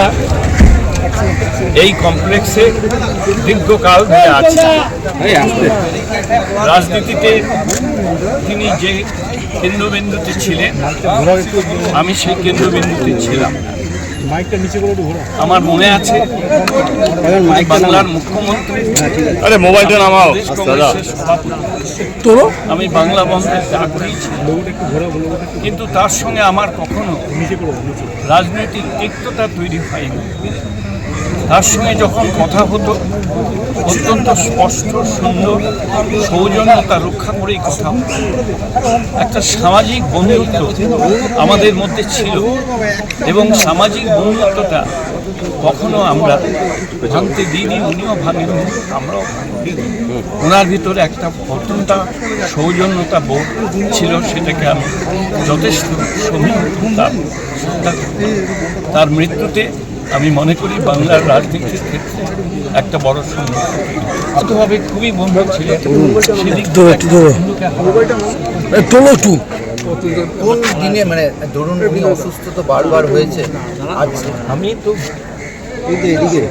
আমরা এই কমপ্লেক্সে দীর্ঘকাল ধরে আছি। রাজনীতিতে তিনি যে কেন্দ্রবিন্দুতে ছিলেন, আমি সেই কেন্দ্রবিন্দুতে ছিলাম আমার মনে আছে। বাংলার মুখ্যমন্ত্রী। আরে মোবাইলটা নামাও। প্রদেশ কংগ্রেসের আমি বাংলা বন্ধের ডাক দিয়েছি কিন্তু তার সঙ্গে আমার কখনো রাজনৈতিক তিক্ততা তৈরি হয়নি। তার সঙ্গে যখন কথা হতো, অত্যন্ত স্পষ্ট, সুন্দর, সৌজন্যতা রক্ষা করেই কথা হতো। একটা সামাজিক বন্ধুত্ব আমাদের মধ্যে ছিল এবং সামাজিক বন্ধুত্বটা কখনো আমরা ভাঙতে দিইনি, উনিও ভাঙেন আমরাও ওনার ভিতরে একটা অত্যন্ত সৌজন্যতা বোধ ছিল, সেটাকে আমি যথেষ্ট সমীহ তার মৃত্যুতে আমি মনে করি বাংলার রাজনীতির ক্ষেত্রে একটা বড় সম্ভাবে খুবই বন্ধু ছিলেন কোন দিনে মানে ধরুন উনি অসুস্থ তো বারবার হয়েছে আজ আমি তো এদিকে।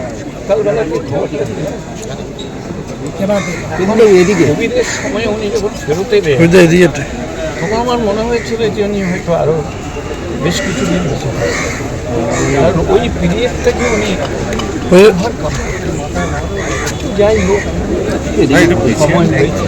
কোভিডের সময় উনি যখন ফেরোতে যে তখন আমার মনে হয়েছিল যে উনি হয়তো আরও বেশ কিছুদিন বেঁচে আর ওই পিরিয়ড থেকে উনি যাই হোক সময় হয়েছে।